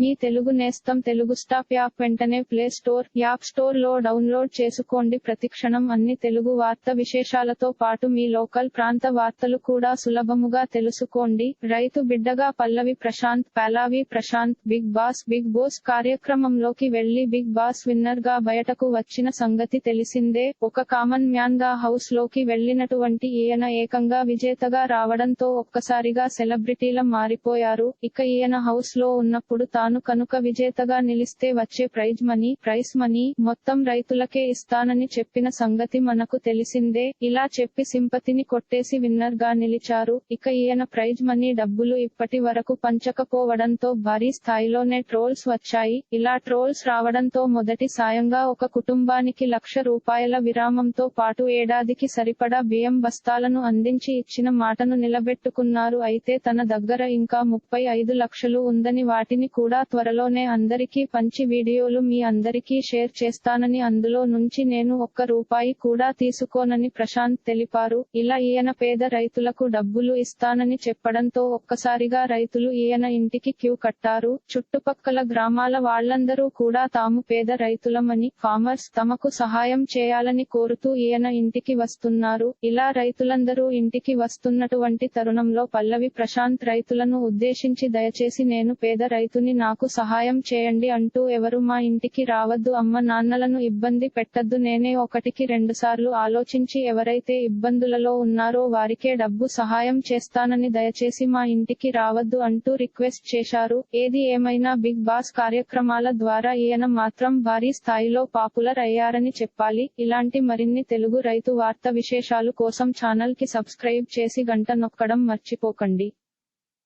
మీ తెలుగు నేస్తం Telugu stop app వెంటనే play store app స్టోర్లో డౌన్లోడ్ చేసుకోండి. ప్రతిక్షణం అన్ని తెలుగు వార్త విశేషాలతో పాటు మీ లోకల్ ప్రాంత వార్తలు కూడా సులభముగా తెలుసుకోండి. రైతు బిడ్డగా Pallavi Prashanth Pallavi Prashanth big boss big boss కార్యక్రమంలోకి వెళ్ళి బిగ్ బాస్ విన్నర్గా బయటకు వచ్చిన సంగతి తెలిసిందే. ఒక కామన్ మ్యాన్గా హౌస్లోకి వెళ్ళినటువంటి ఈయన ఏకంగా విజేతగా రావడంతో ఒక్కసారిగా సెలబ్రిటీల మారిపోయారు. ఇక ఈయన హౌస్లో ఉన్నప్పుడు తాను కనుక విజేతగా నిలిస్తే వచ్చే ప్రైజ్ మనీ ప్రైస్ మనీ మొత్తం రైతులకే ఇస్తానని చెప్పిన సంగతి మనకు తెలిసిందే. ఇలా చెప్పి సింపతిని కొట్టేసి విన్నర్గా నిలిచారు. ఇక ఈయన ప్రైజ్ మనీ డబ్బులు ఇప్పటి వరకు పంచకపోవడంతో భారీ స్థాయిలోనే ట్రోల్స్ వచ్చాయి. ఇలా ట్రోల్స్ రావడంతో మొదటి సాయంగా ఒక కుటుంబానికి లక్ష రూపాయల విరామంతో పాటు ఏడాదికి సరిపడా బియ్యం బస్తాలను అందించి ఇచ్చిన మాటను నిలబెట్టుకున్నారు. అయితే తన దగ్గర ఇంకా ముప్పై ఐదు లక్షలు ఉందని వాటిని కూడా త్వరలోనే అందరికీ పంచి వీడియోలు మీ అందరికీ షేర్ చేస్తానని అందులో నుంచి నేను ఒక్క రూపాయి కూడా తీసుకోనని ప్రశాంత్ తెలిపారు. ఇలా ఈయన పేద రైతులకు డబ్బులు ఇస్తానని చెప్పడంతో ఒక్కసారిగా రైతులు ఈయన ఇంటికి క్యూ కట్టారు. చుట్టుపక్కల గ్రామాల వాళ్ళందరూ కూడా తాము పేద రైతులమని ఫార్మర్స్ తమకు సహాయం చేయాలని కోరుతూ ఈయన ఇంటికి వస్తున్నారు. ఇలా రైతులందరూ ఇంటికి వస్తున్నటువంటి తరుణంలో పల్లవి ప్రశాంత్ రైతులను ఉద్దేశించి దయచేసి నేను పేద రైతుని నాకు సహాయం చేయండి అంటూ ఎవరు మా ఇంటికి రావద్దు అమ్మ నాన్నలను ఇబ్బంది పెట్టద్దు నేనే ఒకటికి రెండుసార్లు ఆలోచించి ఎవరైతే ఇబ్బందులలో ఉన్నారో వారికే డబ్బు సహాయం చేస్తానని దయచేసి మా ఇంటికి రావద్దు అంటూ రిక్వెస్ట్ చేశారు. ఏది ఏమైనా బిగ్ బాస్ కార్యక్రమాల ద్వారా ఈయన మాత్రం భారీ స్థాయిలో పాపులర్ అయ్యారని చెప్పాలి. ఇలాంటి మరిన్ని తెలుగు రైతు వార్త విశేషాలు కోసం ఛానల్కి సబ్స్క్రైబ్ చేసి గంట నొక్కడం మర్చిపోకండి.